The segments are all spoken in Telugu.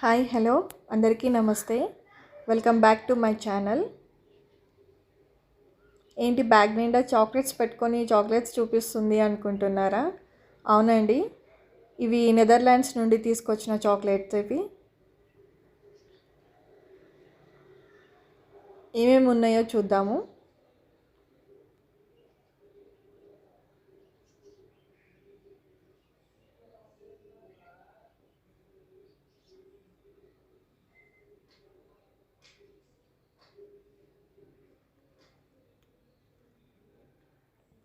Hi hello. అందరికీ namaste. Welcome back to my channel. ఏంటి బ్యాగ్ నిండా చాక్లెట్స్ పెట్టుకొని చాక్లెట్స్ చూపిస్తుంది అనుకుంటున్నారా? అవునండి. ఇవి నెదర్లాండ్స్ నుండి తీసుకొచ్చిన చాక్లెట్స్ ఇవి. ఏమేమి ఉన్నాయో చూద్దాము.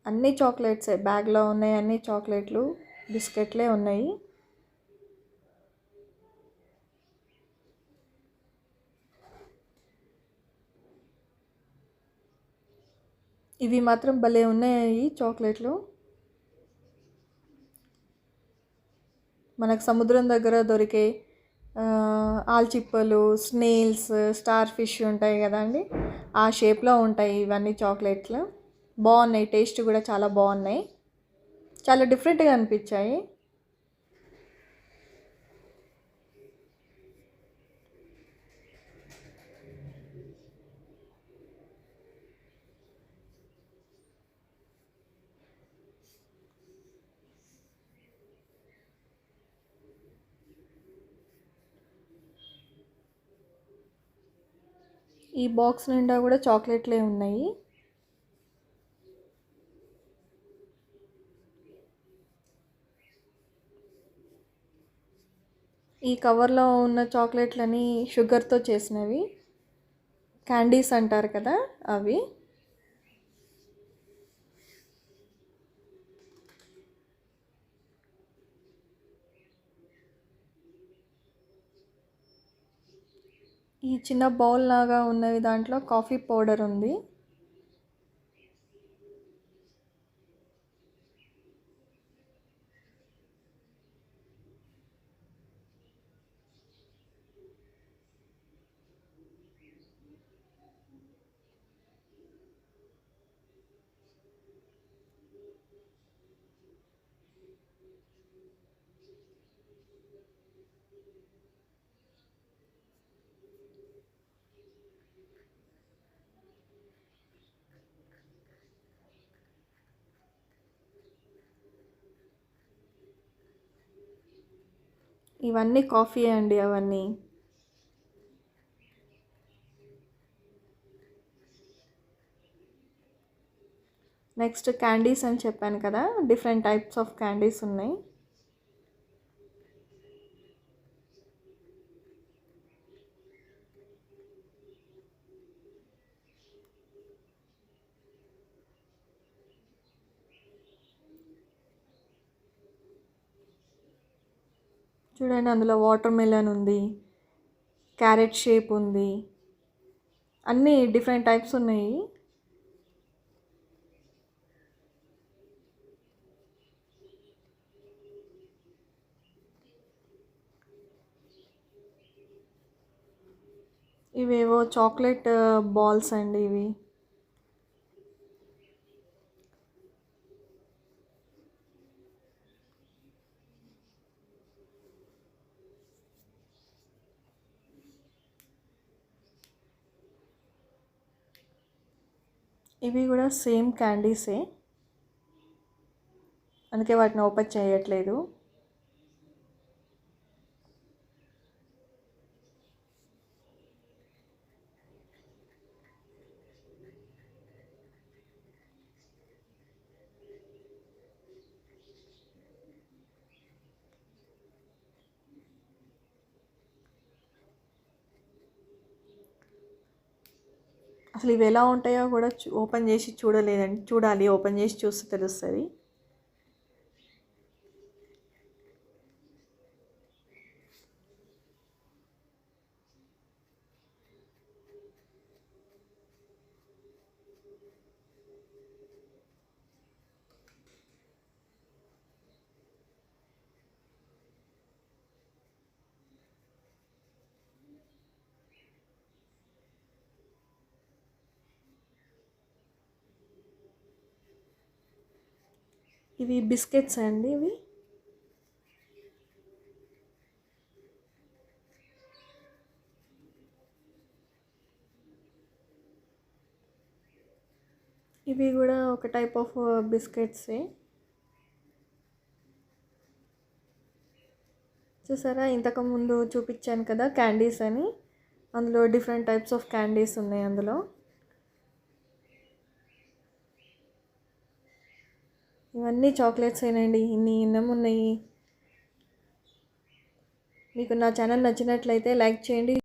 అన్ని చాక్లెట్సే బ్యాగ్లో ఉన్నాయి అన్ని చాక్లెట్లు బిస్కెట్లే ఉన్నాయి. ఇవి మాత్రం భలే ఉన్నాయి చాక్లెట్లు. మనకు సముద్రం దగ్గర దొరికే ఆల్చిప్పలు స్నేల్స్ స్టార్ ఫిష్ ఉంటాయి కదండి ఆ షేప్లో ఉంటాయి ఇవన్నీ చాక్లెట్లు. బాగున్నాయి టేస్ట్ కూడా చాలా బాగున్నాయి. చాలా డిఫరెంట్గా అనిపించాయి. ఈ బాక్స్ నిండా కూడా చాక్లెట్లే ఉన్నాయి. ఈ కవర్లో ఉన్న చాక్లెట్లని షుగర్తో చేసినవి. క్యాండీస్ అంటారు కదా అవి. ఈ చిన్న బౌల్ లాగా ఉన్నవి దాంట్లో కాఫీ పౌడర్ ఉంది. ఇవన్నీ కాఫీ అండి అవన్నీ. నెక్స్ట్ క్యాండీస్ అని చెప్పాను కదా డిఫరెంట్ టైప్స్ ఆఫ్ క్యాండీస్ ఉన్నాయి. చూడండి అందులో వాటర్ మెలన్ ఉంది క్యారెట్ షేప్ ఉంది. అన్నీ డిఫరెంట్ టైప్స్ ఉన్నాయి. ఇవేవో చాక్లెట్ బాల్స్ uh, అండి ఇవి. ఇవి కూడా సేమ్ క్యాండీసే. అందుకే వాటిని ఓపెన్ చేయట్లేదు. అసలు ఇవి ఎలా ఉంటాయో కూడా ఓపెన్ చేసి చూడలేదండి. చూడాలి ఓపెన్ చేసి చూస్తే తెలుస్తుంది. ఇవి బిస్కెట్స్ అండి ఇవి. ఇవి కూడా ఒక టైప్ ఆఫ్ బిస్కెట్సే చూసారా? ఇంతకుముందు చూపించాను కదా క్యాండీస్ అని. అందులో డిఫరెంట్ టైప్స్ ఆఫ్ క్యాండీస్ ఉన్నాయి అందులో. ఇవన్నీ చాక్లెట్స్ ఏనండి ఇన్ని ఇన్నం ఉన్నాయి. మీకు నా ఛానల్ నచ్చినట్లయితే లైక్ చేయండి